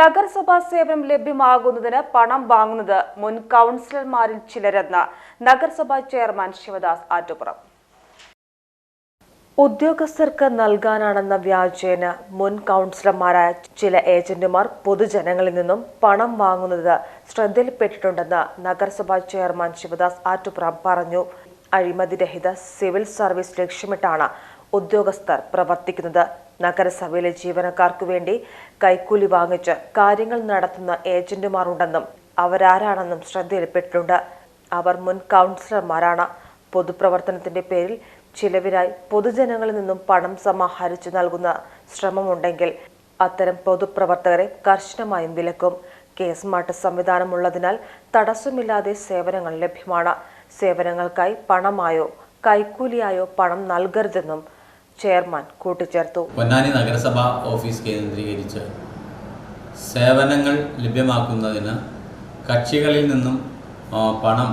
നഗരസഭാ സേവനം ലഭ്യമാകുന്നതിന് പണം വാങ്ങുന്നത് മുൻ കൗൺസിലർമാരിൽ ചിലരെന്ന് നഗരസഭാ ചെയർമാൻ ശിവദാസ് ആറ്റുപുറം. ഉദ്യോഗസ്ഥർക്ക് നൽകാനാണെന്ന വ്യാജേന മുൻ കൗൺസിലർമാരായ ചില ഏജന്റുമാർ പൊതുജനങ്ങളിൽ നിന്നും പണം വാങ്ങുന്നത് ശ്രദ്ധയിൽപ്പെട്ടിട്ടുണ്ടെന്ന് നഗരസഭാ ചെയർമാൻ ശിവദാസ് ആറ്റുപുറം പറഞ്ഞു. അഴിമതിരഹിത സിവിൽ സർവീസ് ലക്ഷ്യമിട്ടാണ് ഉദ്യോഗസ്ഥർ പ്രവർത്തിക്കുന്നത്. നഗരസഭയിലെ ജീവനക്കാർക്കു വേണ്ടി കൈക്കൂലി വാങ്ങിച്ച് കാര്യങ്ങൾ നടത്തുന്ന ഏജന്റുമാരുണ്ടെന്നും അവരാരാണെന്നും ശ്രദ്ധയിൽപ്പെട്ടിട്ടുണ്ട്. അവർ മുൻ കൗൺസിലർമാരാണ്. പൊതുപ്രവർത്തനത്തിന്റെ പേരിൽ ചിലവിനായി പൊതുജനങ്ങളിൽ നിന്നും പണം സമാഹരിച്ചു നൽകുന്ന ശ്രമമുണ്ടെങ്കിൽ അത്തരം പൊതുപ്രവർത്തകരെ കർശനമായും വിലക്കും. കേസ് മാട്ട് സംവിധാനമുള്ളതിനാൽ തടസ്സമില്ലാതെ സേവനങ്ങൾ ലഭ്യമാണ്. സേവനങ്ങൾക്കായി പണമായോ കൈക്കൂലിയായോ പണം നൽകരുതെന്നും ചെയർമാൻ കൂട്ടിച്ചേർത്തു പൊന്നാനി നഗരസഭ ഓഫീസ് കേന്ദ്രീകരിച്ച് സേവനങ്ങൾ ലഭ്യമാക്കുന്നതിന് കക്ഷികളിൽ നിന്നും പണം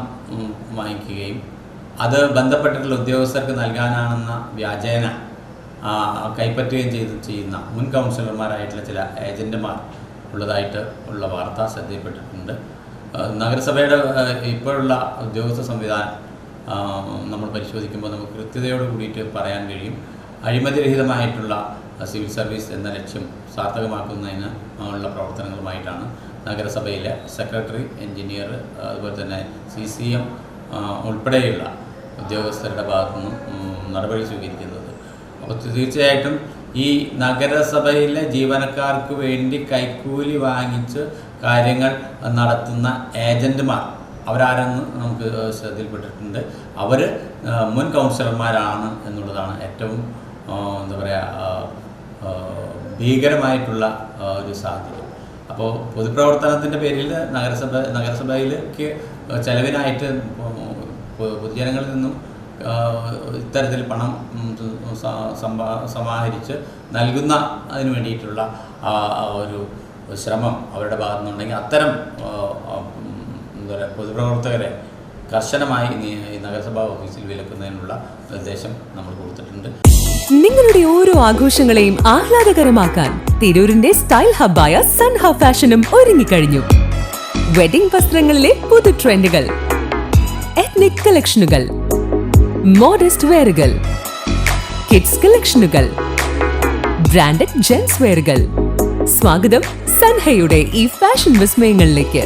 വാങ്ങിക്കുകയും അത് ബന്ധപ്പെട്ടിട്ടുള്ള ഉദ്യോഗസ്ഥർക്ക് നൽകാനാണെന്ന വ്യാജേന കൈപ്പറ്റുകയും ചെയ്ത് ചെയ്യുന്ന മുൻ കൗൺസിലർമാരായിട്ടുള്ള ചില ഏജന്റുമാർ ഉള്ളതായിട്ട് ഉള്ള വാർത്ത ശ്രദ്ധയിൽപ്പെട്ടിട്ടുണ്ട്. നഗരസഭയുടെ ഇപ്പോഴുള്ള ഉദ്യോഗസ്ഥ സംവിധാനം നമ്മൾ പരിശോധിക്കുമ്പോൾ നമുക്ക് കൃത്യതയോട് കൂടിയിട്ട് പറയാൻ കഴിയും. അഴിമതിരഹിതമായിട്ടുള്ള സിവിൽ സർവീസ് എന്ന ലക്ഷ്യം സാർത്ഥകമാക്കുന്നതിന് ഉള്ള പ്രവർത്തനങ്ങളുമായിട്ടാണ് നഗരസഭയിലെ സെക്രട്ടറി എഞ്ചിനീയർ അതുപോലെ തന്നെ സി സി എം ഉൾപ്പെടെയുള്ള ഉദ്യോഗസ്ഥരുടെ ഭാഗത്തുനിന്നും നടപടി സ്വീകരിക്കുന്നത്. അപ്പോൾ തീർച്ചയായിട്ടും ഈ നഗരസഭയിലെ ജീവനക്കാർക്ക് വേണ്ടി കൈക്കൂലി വാങ്ങിച്ച് കാര്യങ്ങൾ നടത്തുന്ന ഏജന്റുമാർ അവരാരെന്ന് നമുക്ക് ശ്രദ്ധയിൽപ്പെട്ടിട്ടുണ്ട്. അവർ മുൻ കൗൺസിലർമാരാണ് എന്നുള്ളതാണ് ഏറ്റവും എന്താ പറയുക ഭീകരമായിട്ടുള്ള ഒരു സാധ്യത. അപ്പോൾ പൊതുപ്രവർത്തനത്തിന്റെ പേരിൽ നഗരസഭ നഗരസഭയിലേക്ക് ചെലവിനായിട്ട് പൊതുജനങ്ങളിൽ നിന്നും ഇത്തരത്തിൽ പണം സമാഹരിച്ച് നൽകുന്ന അതിന് വേണ്ടിയിട്ടുള്ള ഒരു ശ്രമം അവരുടെ ഭാഗത്തുനിന്നുണ്ടെങ്കിൽ അത്തരം ആ, ആ, ഉം, എന്താ പറയുക പൊതുപ്രവർത്തകരെ കർശനമായി നഗരസഭാ ഓഫീസിൽ വിലക്കുന്നതിനുള്ള നിർദ്ദേശം നമ്മൾ കൊടുത്തിട്ടുണ്ട്. നിങ്ങളുടെ ഓരോ ആഘോഷങ്ങളെയും ആഹ്ലാദകരമാക്കാൻ തിരൂരിന്റെ സ്റ്റൈൽ ഹബ്ബായ സൺ ഹബ് ഫാഷനും ഒരുങ്ങിക്കഴിഞ്ഞു. വെഡിംഗ് വസ്ത്രങ്ങളിലെ പുതു ട്രെൻഡുകൾ എത്നിക് കളക്ഷനുകൾ മോഡസ്റ്റ് വെയറുകൾ കിഡ്സ് കളക്ഷനുകൾ ബ്രാൻഡഡ് ജെൻസ് വെയറുകൾ സ്വാഗതം സൻഹയുടെ ഈ ഫാഷൻ വിസ്മയങ്ങളിലേക്ക്.